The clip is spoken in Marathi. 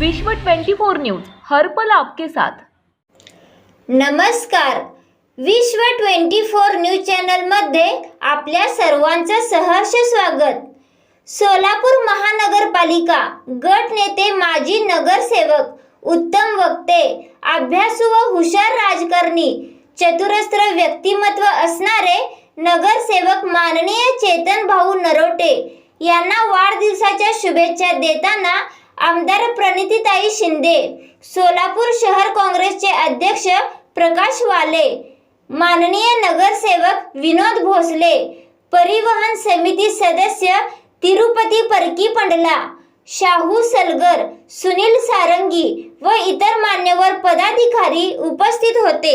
विश्व 24 न्यूज हर्पल आपके साथ. नमस्कार. विश्व 24 न्यूज चॅनलमध्ये आपल्या सर्वांचं सहर्ष स्वागत. सोलापूर महानगरपालिका गट नेते माजी नगरसेवक उत्तम वक्ते अभ्यासू व हुशार राजकारणी चतुरस्त्र व्यक्तिमत्व असणारे नगरसेवक माननीय चेतन भाऊ नरोटे यांना वाढदिवसाच्या शुभेच्छा देताना आमदार प्रणितीताई शिंदे सोलापूर शहर काँग्रेसचे अध्यक्ष प्रकाश वाले माननीय नगरसेवक विनोद भोसले परिवहन समिती सदस्य तिरुपती परकी पंडला शाहू सलगर सुनील सारंगी व इतर मान्यवर पदाधिकारी उपस्थित होते.